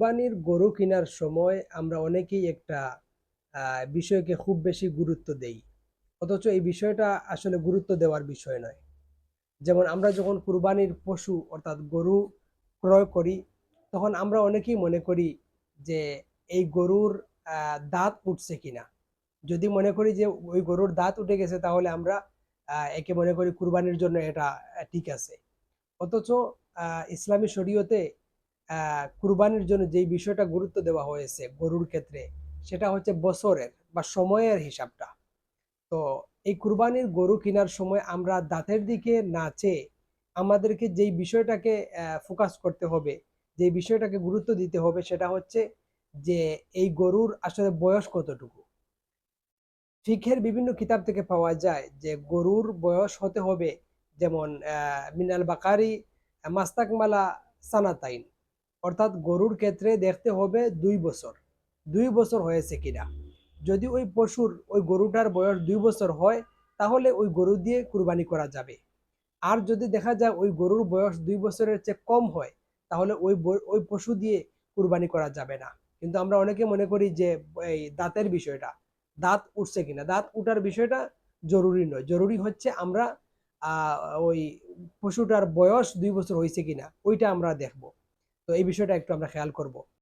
কুরবানির গরু কেনার সময় আমরা অনেকেই একটা বিষয়কে খুব বেশি গুরুত্ব দেই। অথচ এই বিষয়টা আসলে গুরুত্ব দেওয়ার বিষয় নয়। যেমন আমরা যখন কুরবানির পশু অর্থাৎ গরু ক্রয় করি, তখন আমরা অনেকেই মনে করি যে এই গরুর দাঁত উঠছে কিনা। যদি মনে করি যে ওই গরুর দাঁত উঠে গেছে, তাহলে আমরা একে মনে করি কুরবানির জন্য এটা ঠিক আছে। অথচ ইসলামী শরীয়তে কুরবানির জন্য যেই বিষয়টা গুরুত্ব দেওয়া হয়েছে গরুর ক্ষেত্রে, সেটা হচ্ছে বছরের বা সময়ের হিসাবটা। তো এই কুরবানির গরু কেনার সময় আমরা দাঁতের দিকে না চেয়ে আমাদেরকে যেই বিষয়টাকে ফোকাস করতে হবে যে বিষয়টাকে গুরুত্ব দিতে হবে, সেটা হচ্ছে যে এই গরুর আসলে বয়স কতটুকু। ফিখের বিভিন্ন কিতাব থেকে পাওয়া যায় যে গরুর বয়স হতে হবে যেমন মিনাল বাকারি, মাস্তাকমালা, সানাতাইন। অর্থাৎ গরুর ক্ষেত্রে দেখতে হবে দুই বছর। দুই বছর হয়েছে কিনা। যদি ওই পশুর, ওই গরুটার বয়স দুই বছর হয়, তাহলে ওই গরু দিয়ে কুরবানি করা যাবে। আর যদি দেখা যায় ওই গরুর বয়স দুই বছরের চেয়ে কম হয়, তাহলে ওই ওই পশু দিয়ে কুরবানি করা যাবে না। কিন্তু আমরা অনেকে মনে করি যে, এই দাঁতের বিষয়টা, দাঁত উঠছে কিনা। দাঁত উঠার বিষয়টা জরুরি নয়। জরুরি হচ্ছে আমরা ওই পশুটার বয়স দুই বছর হয়েছে কিনা, ওইটা আমরা দেখব। তো এই বিষয়টা একটু আমরা খেয়াল করব।